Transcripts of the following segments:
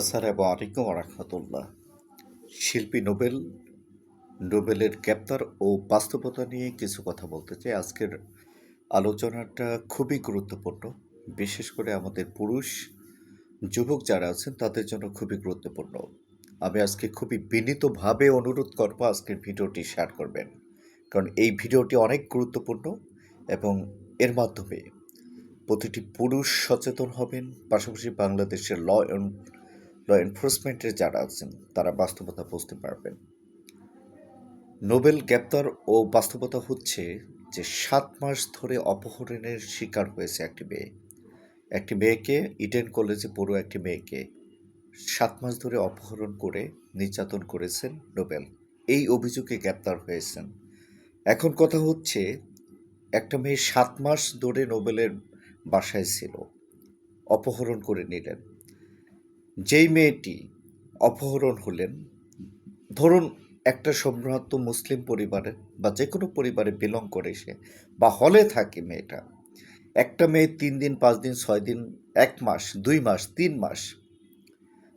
আসসালামু আলাইকুম রহমতুল্লাহ শিল্পী নোবেল, নোবেলের গ্রেপ্তার ও বাস্তবতা নিয়ে কিছু কথা বলতে চাই। আজকের আলোচনাটা খুবই গুরুত্বপূর্ণ, বিশেষ করে আমাদের পুরুষ যুবক যারা আছেন, তাদের জন্য খুবই গুরুত্বপূর্ণ। আমি আজকে খুবই বিনীতভাবে অনুরোধ করব আজকের ভিডিওটি শেয়ার করবেন, কারণ এই ভিডিওটি অনেক গুরুত্বপূর্ণ এবং এর মাধ্যমে প্রতিটি পুরুষ সচেতন হবেন, পাশাপাশি বাংলাদেশের ল ল এনফোর্সমেন্টের যারা আছেন, তারা বাস্তবতা বুঝতে পারবেন। নোবেল গ্রেপ্তার ও বাস্তবতা হচ্ছে যে সাত মাস ধরে অপহরণের শিকার হয়েছে একটি মেয়ে। একটি মেয়েকে, ইডেন কলেজে পড়ো একটি মেয়েকে সাত মাস ধরে অপহরণ করে নির্যাতন করেছেন নোবেল। এই অভিযোগে গ্রেপ্তার হয়েছেন। এখন কথা হচ্ছে, একটা মেয়ে সাত মাস ধরে নোবেলের বাসায় ছিল, অপহরণ করে নিলেন। যেই মেয়েটি অপহরণ হলেন, ধরুন একটা সম্ভ্রান্ত মুসলিম পরিবারে বা যে কোনো পরিবারে বিলং করে সে বা হলে থাকে মেয়েটা, একটা মেয়ে তিন দিন, পাঁচ দিন, ছয় দিন, এক মাস, দুই মাস, তিন মাস,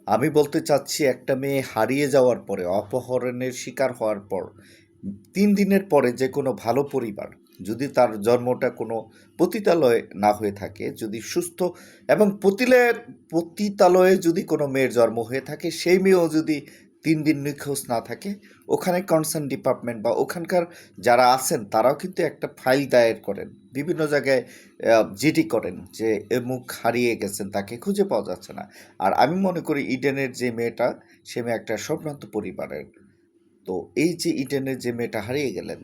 আমি বলতে চাচ্ছি একটা মেয়ে হারিয়ে যাওয়ার পরে, অপহরণের শিকার হওয়ার পর, তিন দিনের পরে যে কোনো ভালো পরিবার যদি তার জন্মটা কোনো পতিতালয়ে না হয়ে থাকে, যদি সুস্থ এবং পতিলের পতিতালয়ে যদি কোনো মেয়ের জন্ম হয়ে থাকে, সেই মেয়েও যদি তিন দিন নিখোঁজ না থাকে, ওখানে কনসার্ন ডিপার্টমেন্ট বা ওখানকার যারা আছেন, তারাও কিন্তু একটা ফাইল দায়ের করেন। বিভিন্ন জায়গায় জিডি করেন যে এ মুখ হারিয়ে গেছেন, তাকে খুঁজে পাওয়া যাচ্ছে না। আর আমি মনে করি ইডেনের যে মেয়েটা, সে মেয়ে একটা সম্ভ্রান্ত পরিবারের। তো এই যে ইডেনের যে মেয়েটা হারিয়ে গেলেন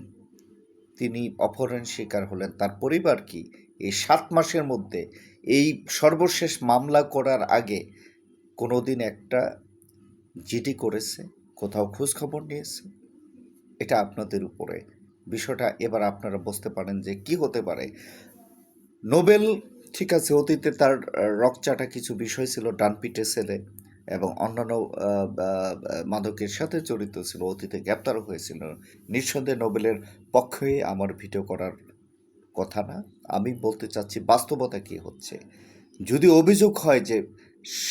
তিনি অপহরণ শিকার হলেন। তার পরিবার কি? এই সাত মাসের মধ্যে এই সর্বশেষ মামলা করার আগে কোনো দিন একটা জিডি করেছে? কোথাও খোঁজ খবর নিয়েছে? এটা আপনাদের উপরে। বিষয়টা এবার আপনারা বুঝতে পারেন যে কি হতে পারে। নোবেল, ঠিক আছে, অতীতে তার রকচাটা কিছু বিষয় ছিল, ডানপিটে ছেলে এবং অন্যান্য মাদকের সাথে জড়িত ছিল, অতীতে গ্রেপ্তারও হয়েছিল। নিঃসন্দেহে নোবেলের পক্ষে আমার ভিডিও করার কথা না। আমি বলতে চাচ্ছি, বাস্তবতা কি হচ্ছে? যদি অভিযোগ হয় যে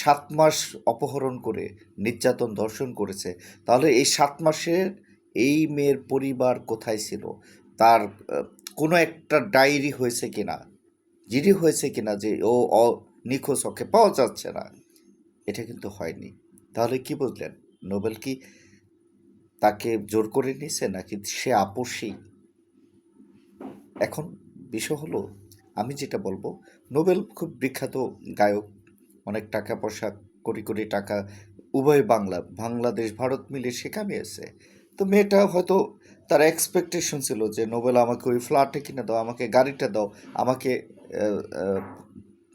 সাত মাস অপহরণ করে নির্যাতন ধর্ষণ করেছে, তাহলে এই সাত মাসের এই মেয়ের পরিবার কোথায় ছিল? তার কোনো একটা ডায়েরি হয়েছে কিনা? জিডি হয়েছে কিনা যে ও নিখোঁজ ওকে পাওয়া যাচ্ছে না? এটা কিন্তু হয়নি। তাহলে কি বুঝলেন? নোবেল কি তাকে জোর করে নিয়েছে নাকি সে আপোষী এখন বিষয় হলো, আমি যেটা বলব, নোবেল খুব বিখ্যাত গায়ক, অনেক টাকা পয়সা, কোটি কোটি টাকা, উভয় বাংলা, বাংলাদেশ, ভারত মিলে সে কামিয়েছে। তো মেয়েটা হয়তো তার এক্সপেকটেশন ছিল যে নোবেল আমাকে ওই ফ্ল্যাটে কিনে দাও, আমাকে গাড়িটা দাও, আমাকে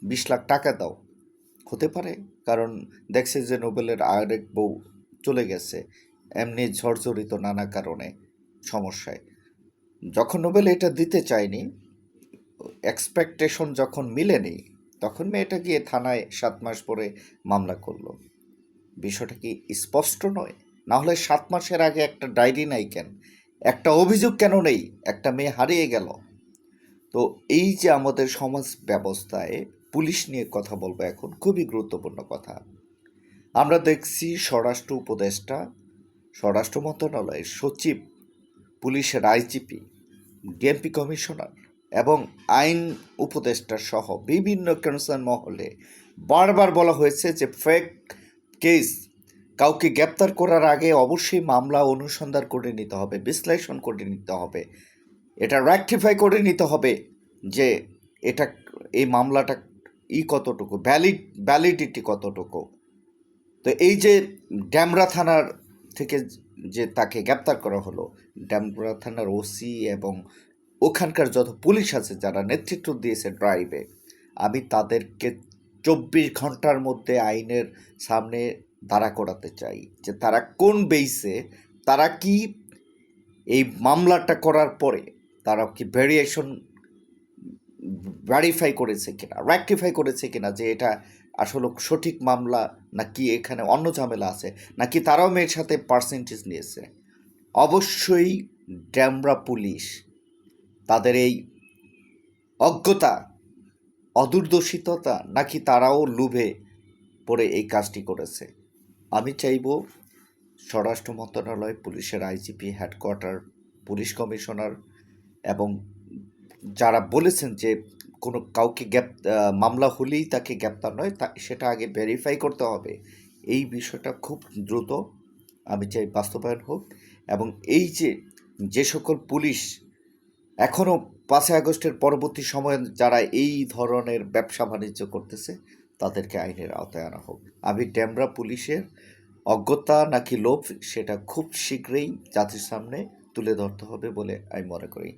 বিশ লাখ টাকা দাও। হতে পারে। কারণ দেখছে যে নোবেলের আরেক বউ চলে গেছে, এমনি ঝড়ঝড়িত নানা কারণে, সমস্যায়। যখন নোবেল এটা দিতে চায়নি এক্সপেকটেশন যখন মিলেনি, তখন মেয়েটা গিয়ে থানায় সাত মাস পরে মামলা করল। বিষয়টা কি স্পষ্ট নয়? না হলে সাত মাসের আগে একটা ডায়েরি নাই কেন? একটা অভিযোগ কেন নেই? একটা মেয়ে হারিয়ে গেল। তো এই যে আমাদের সমাজ ব্যবস্থায় পুলিশ নিয়ে কথা বলব এখন, খুবই গুরুত্বপূর্ণ কথা। আমরা দেখছি স্বরাষ্ট্র উপদেষ্টা, স্বরাষ্ট্র মন্ত্রণালয়ের সচিব, পুলিশের আইজিপি, ডিএমপি কমিশনার এবং আইন উপদেষ্টা সহ বিভিন্ন কনসার্ন মহলে বারবার বলা হয়েছে যে ফেক কেস কাউকে গ্রেপ্তার করার আগে অবশ্যই মামলা অনুসন্ধান করে নিতে হবে, বিশ্লেষণ করে নিতে হবে। এটা র্যাকটিফাই করে নিতে হবে যে এটা, এই মামলাটা ই কতটুকু? ভ্যালিড ভ্যালিডিটি কতটুকু? তো এই যে ড্যামরা থানার থেকে যে তাকে গ্রেপ্তার করা হলো, ড্যামরা থানার ওসি এবং ওখানকার যত পুলিশ আছে যারা নেতৃত্ব দিয়েছে ড্রাইভে আমি তাদেরকে চব্বিশ ঘণ্টার মধ্যে আইনের সামনে দাঁড়া করাতে চাই যে তারা কোন বেইসে তারা কি এই মামলাটা করার পরে তারা কি ভেরিয়েশন ভ্যারিফাই করেছে কিনা র্যাকটিফাই করেছে কিনা যে এটা আসলে সঠিক মামলা নাকি এখানে অন্য ঝামেলা আছে, নাকি তারাও মেয়ের সাথে পার্সেন্টেজ নিয়েছে। অবশ্যই ড্যামরা পুলিশ তাদের এই অজ্ঞতা অদূরদর্শিততা নাকি তারাও লোভে পড়ে এই কাজটি করেছে। আমি চাইব স্বরাষ্ট্র মন্ত্রণালয়, পুলিশের আইজিপি হেডকোয়ার্টার পুলিশ কমিশনার এবং যারা বলেছেন যে কোনো কাউকে গ্যাপ মামলা হলেই তাকে গ্রেপ্তার নয়, তা সেটা আগে ভেরিফাই করতে হবে। এই বিষয়টা খুব দ্রুত আমি চাই বাস্তবায়ন হোক এবং এই যে যে সকল পুলিশ এখনও পাঁচই আগস্টের পরবর্তী সময়ে যারা এই ধরনের ব্যবসা বাণিজ্য করতেছে, তাদেরকে আইনের আওতায় আনা হোক। আমি ড্যামরা পুলিশের অজ্ঞতা নাকি লোভ, সেটা খুব শীঘ্রই জাতির সামনে তুলে ধরতে হবে বলে আমি মনে করি।